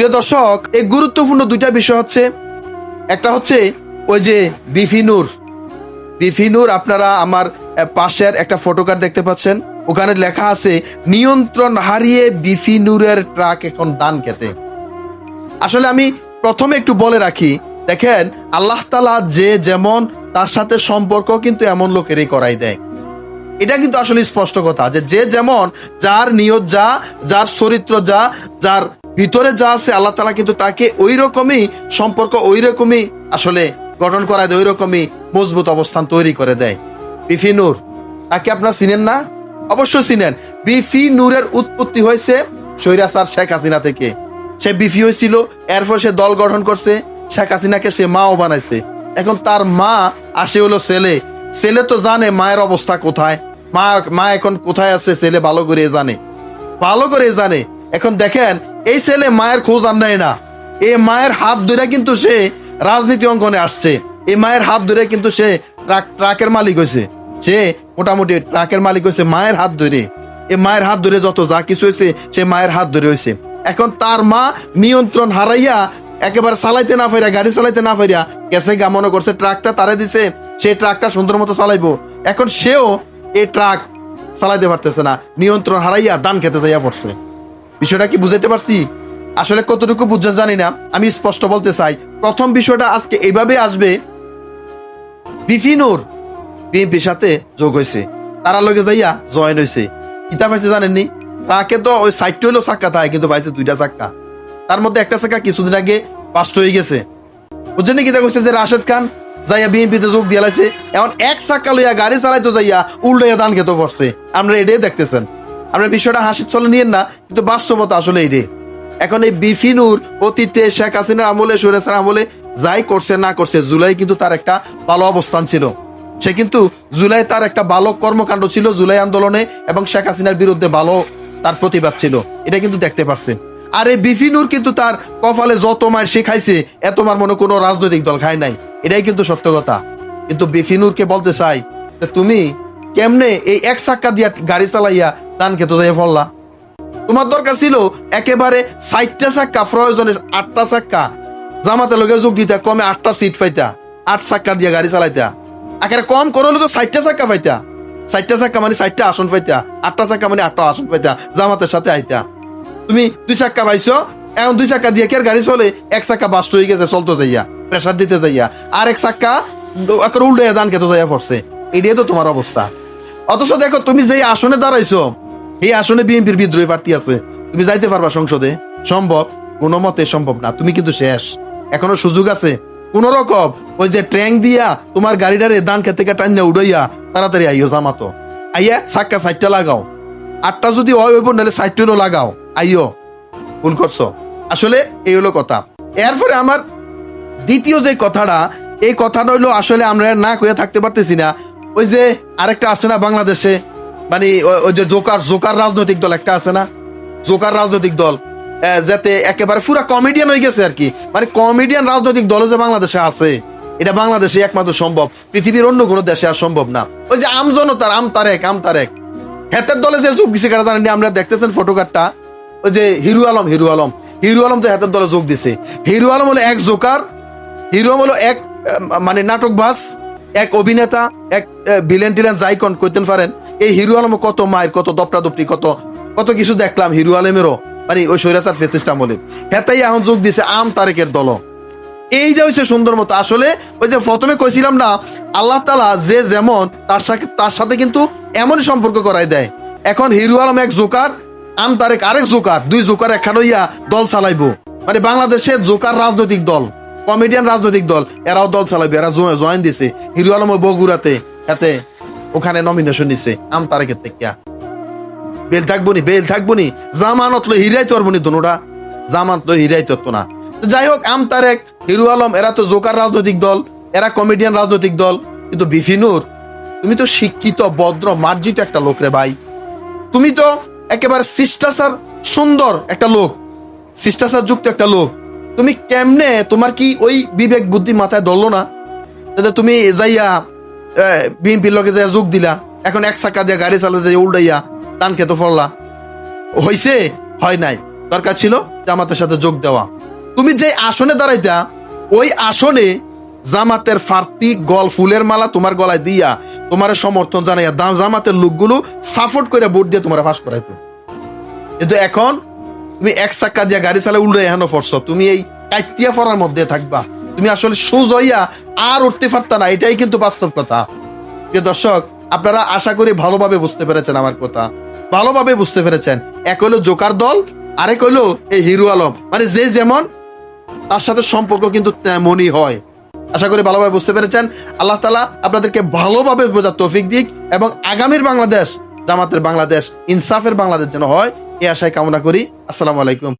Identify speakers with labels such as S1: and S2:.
S1: প্রিয় দর্শক, এই গুরুত্বপূর্ণ দুইটা বিষয় হচ্ছে, একটা হচ্ছে ওই যে বিফিনুর বিফিনুর আপনারা আমার পাশের একটা ফটোকার্ড দেখতে পাচ্ছেন। ওখানে লেখা আছে, নিয়ন্ত্রণ হারিয়ে বিফিনুরের ট্রাক এখন দান খেতে। আসলে আমি প্রথমে একটু বলে রাখি, দেখেন, আল্লাহ তালা যে যেমন, তার সাথে সম্পর্ক কিন্তু এমন লোকেরই করাই দেয়। এটা কিন্তু আসলে স্পষ্ট কথা যে যে যেমন, যার নিয়ত যা, যার চরিত্র যা, যার ভিতরে যা আছে আল্লাহ তালা কিন্তু তাকে ওই রকমই সম্পর্ক ওই রকমই আসলে গঠন করায় দেয় ওই রকমই মজবুত অবস্থান তৈরি করে দেয়। বিফি নূর, তাকে আপনার চিনেন না? অবশ্য চিনেন। বিফি নূরের উৎপত্তি হয়েছে সৈরাসার শেখ হাসিনা থেকে। সে বিফি হয়েছিল, এরপর সে দল গঠন করছে, শেখ হাসিনাকে সে মাও বানাইছে। এখন তার মা আসে হলো ছেলে। ছেলে তো জানে মায়ের অবস্থা কোথায়। মা মা এখন কোথায় আছে, ছেলে ভালো করে জানে। ভালো করে জানে। এখন দেখেন এই ছেলে মায়ের খোঁজ আর নেয় না। এই মায়ের হাত ধরে কিন্তু সে রাজনীতি অঙ্গনে আসছে। এই মায়ের হাত ধরে কিন্তু সে ট্রাক, ট্রাকের মালিক হয়েছে। সে মোটামুটি ট্রাকের মালিক হয়েছে মায়ের হাত ধরে। এই মায়ের হাত ধরে যত যা কিছু হয়েছে, সে মায়ের হাত ধরে হয়েছে। এখন তার মা নিয়ন্ত্রণ হারাইয়া একেবারে চালাইতে না পারিয়া, গাড়ি চালাইতে না পারিয়া গেছে গা, মনে করছে ট্রাকটা তারে দিছে সেই ট্রাকটা সুন্দর মতো চালাইবো। এখন সেও এই ট্রাক চালাইতে পারতেছে না, নিয়ন্ত্রণ হারাইয়া দান খেতে যাইয়া পড়ছে। বিষয়টা কি বুঝাইতে পারছি? আসলে কতটুকু বুঝছেন জানি না। আমি স্পষ্ট বলতে চাই। প্রথম বিষয়টা আজকে এইভাবে আসবে। বিফিনুর বিএনপির সাথে যোগ হয়েছে। তারা লগে যাইয়া জয়েন হয়েছে। কিতা পাইছে জানেননি? তাকে তো ওই সাইডটা হইল চাক্কা থাকে কিন্তু পাইছে দুইটা চাক্কা তার মধ্যে একটা চাক্কা কিছুদিন আগে পাস্ট হয়ে গেছে। বুঝছেন কিতা কইছে যে রাশেদ খান? যাইয়া বিএনপিতে যোগ দিয়ে লাইছে। এখন এক চাক্কা লইয়া গাড়ি চালাইতো যাইয়া উল্টাইয়া দান খেতে পড়ছে আমরা এটাই দেখতেছেন। আপনার বিষয়টা হাসির চলে নিয়েন না, কিন্তু বাস্তবতা আসলে এটাই এখন এই বিফিনুর অতীতে শেখ হাসিনার আমলে, সুরেশের আমলে যাই করছে, না করছে, জুলাই কিন্তু তার একটা ভালো অবস্থান ছিল। সে কিন্তু জুলাই তার একটা ভালো কর্মকাণ্ড ছিল, জুলাই আন্দোলনে, এবং শেখ হাসিনার বিরুদ্ধে ভালো তার প্রতিবাদ ছিল। এটা কিন্তু দেখতে পারছেন। আর এই বিফিনুর কিন্তু তার কপালে যত মার সে খাইছে, এত মার মনে কোনো রাজনৈতিক দল খায় নাই। এটাই কিন্তু সত্য কথা। কিন্তু বিফিনুরকে বলতে চাই তুমি কেমনে এই এক চাক্কা দিয়া গাড়ি চালাইয়া দান খেতে যাইয়া ফললা? তোমার দরকার ছিল একেবারে ষাটটা চাক্কা প্রয়োজনে আটটা চাক্কা জামাতে লগে যোগ দিতা, কমে আটটা সিট পাইতা, আট চাক্কা দিয়া গাড়ি চালাইতা। একেবারে কম করলে তো ষাটটা চাক্কা পাইতা। ষাটটা চাক্কা মানে ষাটটা আসন পাইতা, আটটা চাক্কা মানে আটটা আসন পাইতা, জামাতের সাথে আইতা। তুমি দুই চাক্কা পাইছো, এখন দুই চাক্কা দিয়ে কের গাড়ি চলে? এক চাক্কা বাস্ট হয়ে গেছে, চলতে যাইয়া প্রেসার দিতে যাইয়া। আর এক চাক্কা উল্টে দান খেতে যাইয়া পড়ছে এটাই তো তোমার অবস্থা। অথচ দেখো, তুমি যেই আসনে দাঁড়াইছো এই আসনে বিএনপির বিদ্রোহী প্রার্থী আছে। তুমি যাইতে পারবা সংসদে। সম্ভব? কোনো মতে সম্ভব না। তুমি কিন্তু শেষ। এখনও সুযোগ আছে। কোন রকম ওই যে ট্র্যাং দিয়া তোমার গাড়িটারে দান খেতে টান্না উড়াইয়া তাড়াতাড়ি আইও জামাতো। আইয়া সাক্কা সাইডটা লাগাও। আটটা যদি হয় হইব, নাহলে সাইডটা হলো লাগাও। আইও ভুল করছ। আসলে এই হলো কথা। এরপরে আমার দ্বিতীয় যে কথাটা, এই কথাটা হইল, আসলে আমরা না কইয়া থাকতে পারতেছি না। ওই যে আরেকটা আছে না বাংলাদেশে? মানে ওই- যে জোকার জোকার রাজনৈতিক দল একটা আছে না? জোকার রাজনৈতিক দল। যাতে একেবারে পুরা কমেডিয়ান হয়ে গেছে আর কি। মানে কমেডিয়ান রাজনৈতিক দল যে বাংলাদেশে আছে, এটা বাংলাদেশে একমাত্র সম্ভব। পৃথিবীর অন্য কোনো দেশে আর সম্ভব না। ওই যে আম জনতার, আম তারেক আম তারেক। হেতের দলে যে যোগ দিছে কারা জানেন আমরা দেখতেছেন ফটোকার্ডটা ওই যে হিরু আলম হিরু আলম। হিরু আলম যে হেতের দলে যোগ দিছে। হিরু আলম হলো এক জোকার, হিরো আলম হলো এক মানে নাটকবাজ। এক অভিনেতা, এক ভিলেন টিলেন যাইকন কইতেন পারেন, এই হিরো আলম কত মায়ের, কত দপরা দপরি কত কত কিছু দেখলাম হিরো আলমেরও। মানে ওই সৈরাচার ফেসিস্টাম বলে। হেতাই এখন যোগ দিছে আম তারেকের দল। এই যে হচ্ছে সুন্দর মতো, আসলে ওই যে প্রথমে কইছিলাম না, আল্লাহ তালা যে যেমন তার সাথে তার সাথে কিন্তু এমনই সম্পর্ক করাই দেয়। এখন হিরু আলম এক জোকার, আম তারেক আরেক জোকার, দুই জোকার একখান হইয়া দল চালাইবো। মানে বাংলাদেশে জোকার রাজনৈতিক দল। কমেডিয়ান রাজনৈতিক দল, এরাও দল চালাইবে, এরা জয়েন দিছে। হিরু আলম বগুড়াতে এতে ওখানে নমিনেশন নিছে, আম তারেকের থেকে। বেল থাকব নি বেল থাকব নি জামানত লো হিরাই তো পারব নি জামানত লো হিরাই না। তো যাই হোক, আম তারেক, হিরু আলম, এরা তো জোকার রাজনৈতিক দল, এরা কমেডিয়ান রাজনৈতিক দল, কিন্তু বিফিনুর, তুমি তো শিক্ষিত, ভদ্র, মার্জিত একটা লোক রে ভাই। তুমি তো একেবারে শিষ্টাচার সুন্দর একটা লোক শিষ্টাচার যুক্ত একটা লোক। তুমি কেমনে তোমার কি ওই বিবেক বুদ্ধি মাথায় ধরলো না? যাতে তুমি যাইয়া বিএনপির লগে যাইয়া যোগ দিলা, এখন এক চাকা দিয়া গাড়ি চালা যাই উল্টাইয়া টান খেতে পড়লা হইছে? হয় নাই। দরকার ছিল জামাতের সাথে যোগ দেওয়া। তুমি যে আসনে দাঁড়াইতা, ওই আসনে জামাতের ফার্তি, গল, ফুলের মালা তোমার গলায় দিয়া, তোমার সমর্থন জানাইয়া দাম জামাতের লোকগুলো সাপোর্ট করে ভোট দিয়ে তোমার ফাঁস করাইতো। কিন্তু এখন তুমি এক চাক্কা দিয়া গাড়ি চালা উল্টে এখানে পড়ছো তুমি এই কাইতিয়া পড়ার মধ্যে থাকবা। তুমি আসলে সুজ হইয়া আর উঠতে পারতা না, এটাই কিন্তু বাস্তব কথা। প্রিয় দর্শক, আপনারা আশা করি ভালোভাবে বুঝতে পেরেছেন আমার কথা। ভালোভাবে বুঝতে পেরেছেন। এক হইল জোকার দল, আরেক হইল এই হিরো আলম। মানে যে যেমন, তার সাথে সম্পর্ক কিন্তু তেমনই হয়। আশা করি ভালোভাবে বুঝতে পেরেছেন। আল্লাহ তালা আপনাদেরকে ভালোভাবে বোঝার তৌফিক দিক এবং আগামীর বাংলাদেশ, জামাতের বাংলাদেশ, ইনসাফের বাংলাদেশ যেন হয় এই আশায় কামনা করি। আসসালামু আলাইকুম।